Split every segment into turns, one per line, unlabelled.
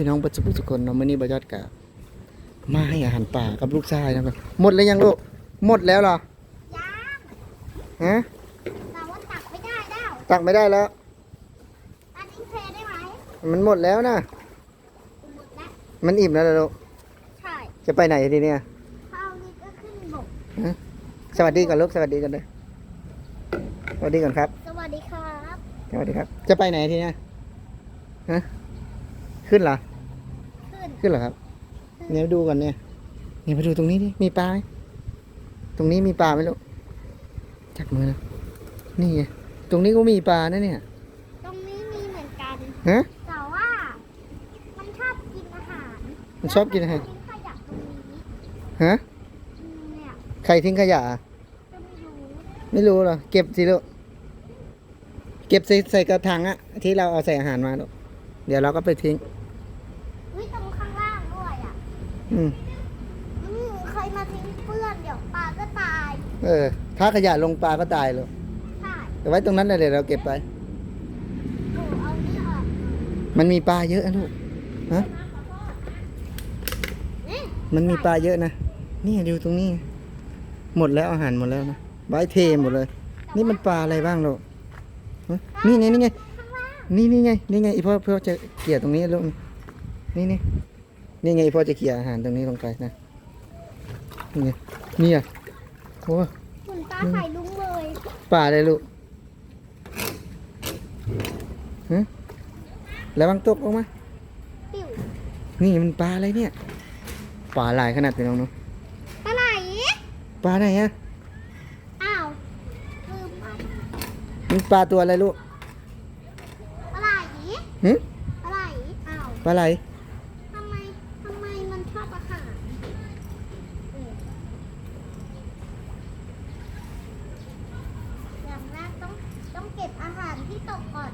พี่น้องประสุทุกคนเนาะมื้อนี้บ่ยอดกะมาให้อาหารป่ากับลูกชายนะครับหมดแล้วยังลูกหมดแล้วเหรอ
ยัง
ฮะ
แต่ว่าตักไม่ได้แล้ว
ตักไม่ได้แล้ว
อันนี้เทได้ไหม
มันหมดแล้วนะ
หมดแล้ว
มันอิ่มแล้วล่ะลูก
ใช่
จะไปไหนทีเนี้ย
ข้าวนี้ก็ขึ้นบก
สวัสดีก่อนลูกสวัสดีกันเลยสวัสดีก่อนครับ
สวัสดีครับ
สวัสดีครับ จะไปไหนทีเนี้ยฮะขึ้นเหรอ
ขึ้น
ขึ้นเหรอครับ เนี่ยดูก่อนเนี่ยนี่มาดูตรงนี้ดิ มีปลาไหมตรงนี้มีปลาไหมลูก จับมือนะนี่ไงตรงนี้ก็มีปลานะเนี่ย
ตรงนี้มีเหมือนกัน
ฮะ
แต่ว่า มันชอบกินอาหาร
มันชอบกินอาหาร
แล้วมันทิ้งขยะตรงนี้
ฮะ
อืมเนี่ย
ใครทิ้งขยะอะ
ก็ไม่รู้
ไม่รู้เหรอ เก็บสิลูก เก็บใส่ใส่กระถางอะที่เราเอาใส่อาหารมาลูก เดี๋ยวเราก็ไปทิ้ง
วิตรงข้างล่างด้วยอะ
อืม
อืมเคยมาทิ้งเปื้อนเดี๋ยวปลาก็ตาย
เออถ้าขยะลงปลาก็ตายลูก
ใช่
แต่ไว้ตรงนั้นเลยเดี๋ยวเราเก็บไป
โอ้เอานี่ออก
มันมีปลาเยอะนะลูกฮะ
นี่
มันมีปลาเยอะนะนี่ดูตรงนี้ หมดแล้วอาหารหมดแล้วนะไว้เทหมดเลย นี่มันปลาอะไรบ้างลูกฮะนี่ไงนี่ไง
ข้างล่าง
นี่นี่ไงนี่ไงอีพ่อพ่อจะเกลี่ยตรงนี้ลูกนี่นี่ นี่ไงอีพ่อจะเกลี่ยอาหารตรงนี้ลงไปนะ นี่ไงนี่อะโอ้
หุ่นปลาไข่ลุงเลย
ปลาอะไรลูกฮะแล้วบางตกลงมา
ปิ่ว
นี่มันปลาอะไรเนี่ย ปลาหลายขนาดไปน้องเนาะ
ปลาไหล
ปลาไหนอะ
อ้าวลืมไป
มันปลาตัวอะไรลูก
ปลาไหล
หึ
ปลาไหลอ้าว
ปลาไหล
ทำไมทำไมมันชอบอาหารเอออย่างแรกต้องต้องเก็บอาหารที่ ตกก่อน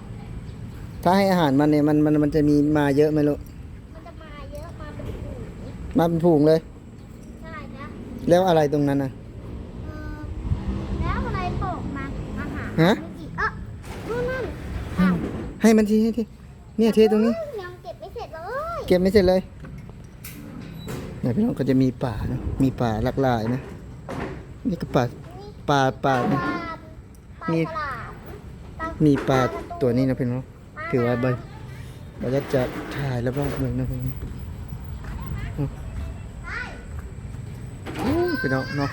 ถ้าให้อาหารมันเนี่ยมันมันมันจะมีมาเยอะไหมลูก
มันจะมาเยอะมาเป็นฝูง
มาเป็นผูงเลย
ใช่นะ
แล้วอะไรตรงนั้นนะ
เออแล้วอะไรตกมาอาหาร
ฮะ
มันอีกเออนู่นนั่นอ้าว
ให้มันทีให้ทีเนี่ยเทตรงนี้
ยังเก็บไม่เสร็จเลย
เก็บไม่เสร็จเลยเนี่ยพี่น้องก็จะมีป่านะมีป่าหลากหลายนะ นี่ก็ป่าป่าป่า
ป
นะ
ลาปลา
มี
ฉลามปลา
มีปลาตัวนี้นะเพี่น้องถือว่าใบเราจะจะถ่ายแล้วรอบๆเมืองนะพี่น้องอู้พี่น้องเนาะ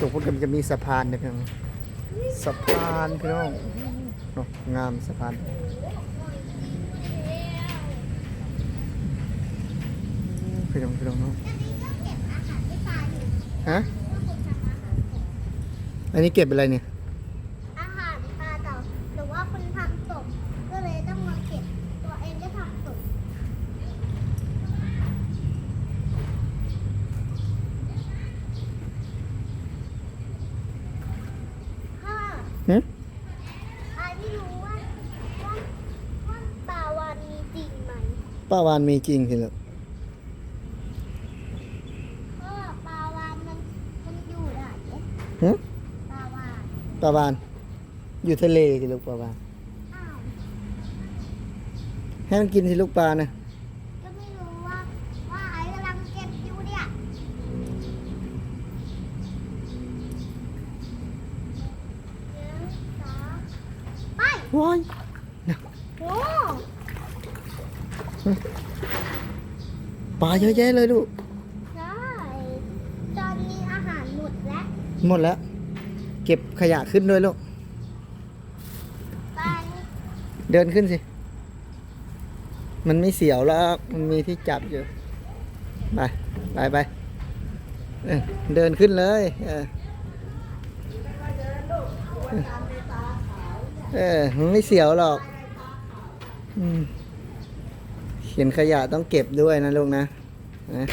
ตก
พวกมันจะมีสะพานนะเพี่น้องสะพานพี่น้องเนาะงามสะพานพี่น้องพี่น้องเนาะฮะ
อั
นนี้เก็บอะไรเนี่ย
อาหารปลาแต่แต่ว่าคนทำตกก็เลยต้องมาเก็บตัวเองก็ทำตกพ่อ
หึ
ไอ้ไม่รู้ว่าว่าว่าปลาวานมีจริงไหม
ป้าวานมีจริงสิลูก
เพราะว่าปลาวานมันมันอยู่ไหน
หึ
ปลาวาน
ป้าวาน อยู่ทะเลสิลูกป้าวาน
อ้าว
ให้มันกินสิลูกปลานะ
ก็ไม่รู้ว่าว่าไอ้กำลังเก็บอยู่เนี่ยหนึ่งสองไป
ว้าย
โอ้
ปลาเยอะแยะเลยลูก
ใช่ ตอนนี้อาหารหมดแล้ว
หมดแล้ว เก็บขยะขึ้นด้วยลูก
ไป
เดินขึ้นสิ มันไม่เสียวแล้ว มันมีที่จับอยู่ ไป ไปไปเออเดินขึ้นเลย เออ เออมันไม่เสียวหรอก อืม เขียนขยะต้องเก็บด้วยนะลูกนะนะ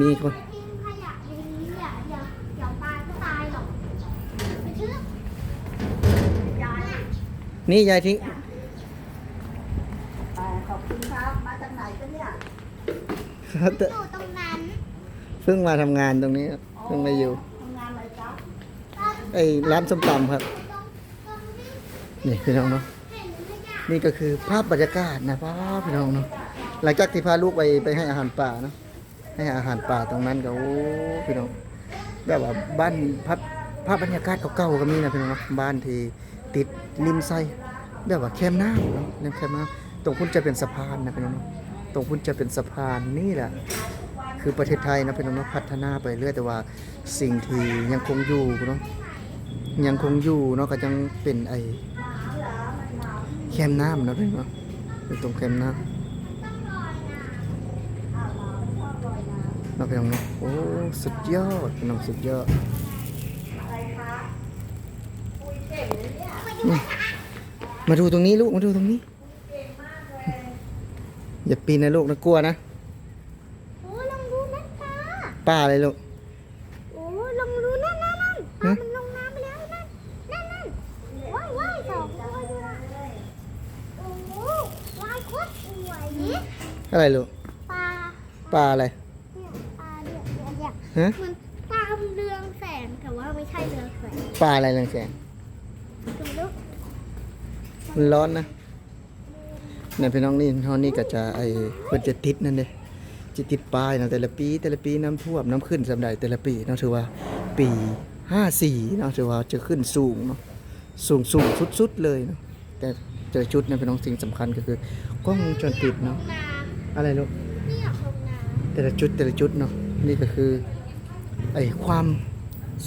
มีคน
ทิ้งขยะในนี้อะเดี๋ยวเดี๋ยวปลาก็ตายหรอกไปเชื่อยาย
นี่ยายทิ้ง
ขอบคุณครับ มาจากไหนกันเนี่ย
อยู่ตรงนั้น
เพิ่งมาทำงานตรงนี้ครับเพิ่งมาอยู่
ทำงานอะไรจ๊ะ
ตอน
ไอ้ร้านส้มตำครับ
ตรงตรงที่
นี่พี่น้องเนาะ
เห็นขยะ
นี่ก็คือภาพบรรยากาศนะพ่อพี่น้องเนาะ หลังจากที่พาลูกไปไปให้อาหารป่าเนาะให้อาหารป่าตรงนั้นก็โอ้พี่น้องแบบว่าบ้านภาพภาพบรรยากาศเก่าๆก็มีนะพี่น้องบ้านที่ติดริมไซแบบว่าแคมน้ำเนาะเล่นแคมน้ำตรงพุ่นจะเป็นสะพานนะพี่น้องตรงพุ่นจะเป็นสะพานนี่แหละคือประเทศไทยนะพี่น้องพัฒนาไปเรื่อยแต่ว่าสิ่งที่ยังคงอยู่เนาะยังคงอยู่เนาะก็ยังเป็นไอแคมน้ำนะพี่น้องอยู่ตรงแคมน้ำเนาะพี่น้องเนาะโอ้สุดยอดพี่น้องสุดยอด
อะไรคะคุยเก่งเลยเนี่ย
มาดูตรงนี้ลูกมาดูตรงนี้
เก่งมากเลย
อย่าปีนนะลูกนะกลัวนะ
โอ้ลองดูนะตา
ป้าเลยลูก
โอ้ลองดูนั่นนั่นนั่น
ฮะ
มันลงน้ำไปแล้วนั่นนั่นนั่นว้ายว้ายสองตัวดูนะโอ้โหลายโคตรสวยนี่
อะไรลูก
ปลา
ปลาอะไร ฮะ
มันปลาเรืองแสงแต่ว่าไม่ใช่เรืองแสง
ปลาอะไรเรืองแสง
ดูลูก
มันร้อนนะเนี่ยพี่น้องนี่ท่อนี่ก็จะไอเพิ่นจะติดนั่นเด้จะติดป้ายนะแต่ละปีแต่ละปีน้ำท่วมน้ำขึ้นสำใดแต่ละปีเนาะถือว่าปี54เนาะถือว่าจะขึ้นสูงเนาะสูงสูงสุดๆเลยเนาะแต่เจอชุดเนี่ยพี่น้องสิ่งสำคัญก็คือกล้องวงจรปิดเนาะ
น้
อะไรลูกำ
เนี่ยของน้
แต่ละจุดแต่ละจุดเนาะนี่ก็คือ ไอ้ความ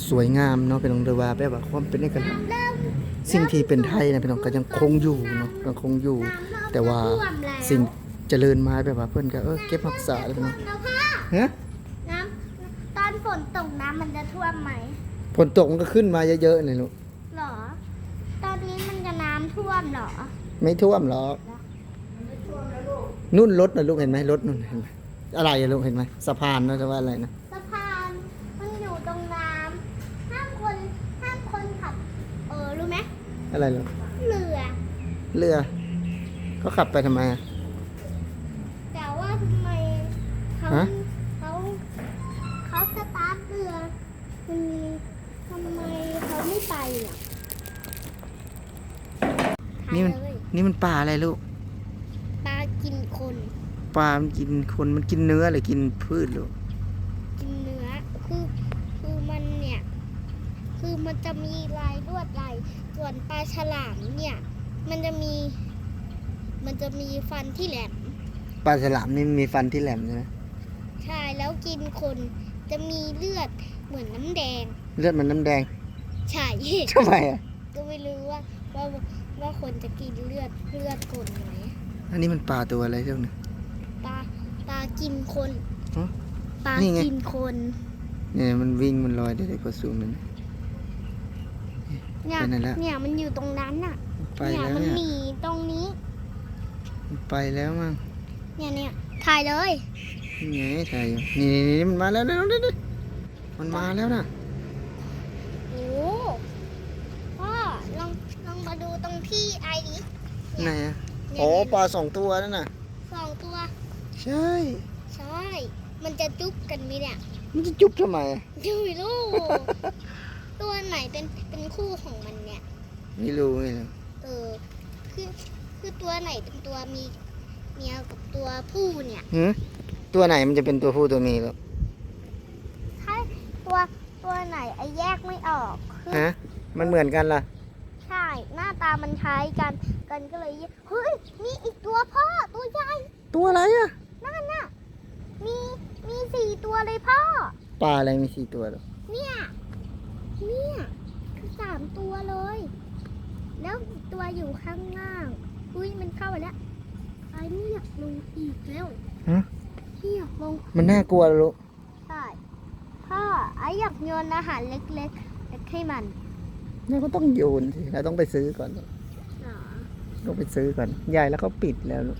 สวยงามเนาะเป็นองเดว่าแบบว่าความเป็นเอกลักษณ์ำ
เริ่ม
สิ่งที่เป็นไทยนะพี่น้องก็ยังคงอยู่เนาะยังคงอยู่
น้ำเริ่ม
แต่ว่า
จะท่มแล้ว
สิ่งเจริญมาแบบว่าเพื่อนก็เออเก็บรักษาแล้วพี่น้อง
แล้วพ่อ
ฮะ
น้ำตอนฝนตกน้ำมันจะท่วมไหม
ฝนตกมันก็ขึ้นมาเยอะๆเลยลูก
หรอ ตอนนี้มันจะน้ำท่วมเหรอ
ไม่ท่วมหรอกนุ่นรถนะลูกเห็นไหมรถนุ่นเห็นไหมอะไรอะลูกเห็นไหมสะพานเนอะจะว่าอะไรนะ
สะพานมันอยู่ตรงน้ำห้ามคนห้ามคนขับ เออรู้ไหม
อะไรลูก
เรือ
เรือเขาขับไปทำไมอะ
แต่ว่าทำไมเขา
ฮะ
เขาเขาสตาร์ทเรือมันมีทำไมเขาไม่ไปอะ
นี่มัน
ถ่ายเลย
นี่มันปลาอะไรลูก
ปลากินคน
ปลามันกินคนมันกินเนื้อหรือกินพืชลูก
กินเนื้อคือคือมันเนี่ย คือมันจะมีลายลวดลาย ส่วนปลาฉลามเนี่ย มันจะมี มันจะมีฟันที่แหลม
ปลาฉลามนี่มีฟันที่แหลมใช่ไหม
ใช่แล้วกินคนจะมีเลือดเหมือนน้ำแดง
เลือดมันน้ำแดง
ใช่
ทำไมอะ
ก็ไม่รู้ว่าว่าว่าคนจะกินเลือดเลือดคนไหม
อันนี้มันปลาตัวอะไรเจ้าเนี่ย
ปลาปลากินคน
ฮะ
ปลา
นี่ไง
กินคน
เนี่ยมันวิ่งมันลอยได้ก็สูงมัน
เนี่ย
ไปไหนแล้ว
เนี่ยมันอยู่ตรงนั้นน่ะ
ไป
เนี่ย
แล้ว
มัน
เนี่ย
หนีตรงนี้
มันไปแล้วมั้ง
เนี่ยเนี่ยถ่ายเลย
นี่ไงถ่ายอยู่นี่นี่นี่มันมาแล้วเร็วๆดิมันมาแล้วนะ
โอ้พ่อลองลองมาดูตรงที่ไอดิ
ไหนอะ
เนี่ย
โอ้
เนี่ย
ปลาสองตัวนั่นน่ะ
สองตัว
ใช่
ใช่ มันจะจุ๊บกันไหมเนี่ย
มันจะจุ๊บทำไมอะ
ดูลูก ตัวไหนเป็นเป็นคู่ของมันเนี่ย
ไม่รู้ไม่รู้
เออ คือคือตัวไหนเป็นตัวมีเมียกับตัวผู้เนี่ย
หืมตัวไหนมันจะเป็นตัวผู้ตัวเมียหรอ
ถ้าตัวตัวไหนไอ้แยกไม่ออกคือ
ฮะ มันเหมือนกันล่ะ
ใช่ หน้าตามันคล้ายกัน กันก็เลยแยกเฮ้ยมีอีกตัวพ่อตัวใหญ่
ตัวอะไรอะ
นั่นน่ะมีมีสี่ตัวเลยพ่อ
ปลาอะไรมีสี่ตัวหรอ
เนี่ย เนี่ยคือสามตัวเลย แล้วอีกตัวอยู่ข้างล่าง อุ้ยมันเข้าไปแล้วไอ้ไม่อยากลงอีกแล้ว
ฮะ
ที่อยากลง
มันน่ากลัวเหรอลูก
ใช่พ่อไอ้อยากโยนอาหารเล็กๆเล็กให้มัน
เราก็ต้องโยนสิเราต้องไปซื้อก่อน
หรอ
ต้องไปซื้อก่อน ใหญ่แล้วเขาปิดแล้วลูก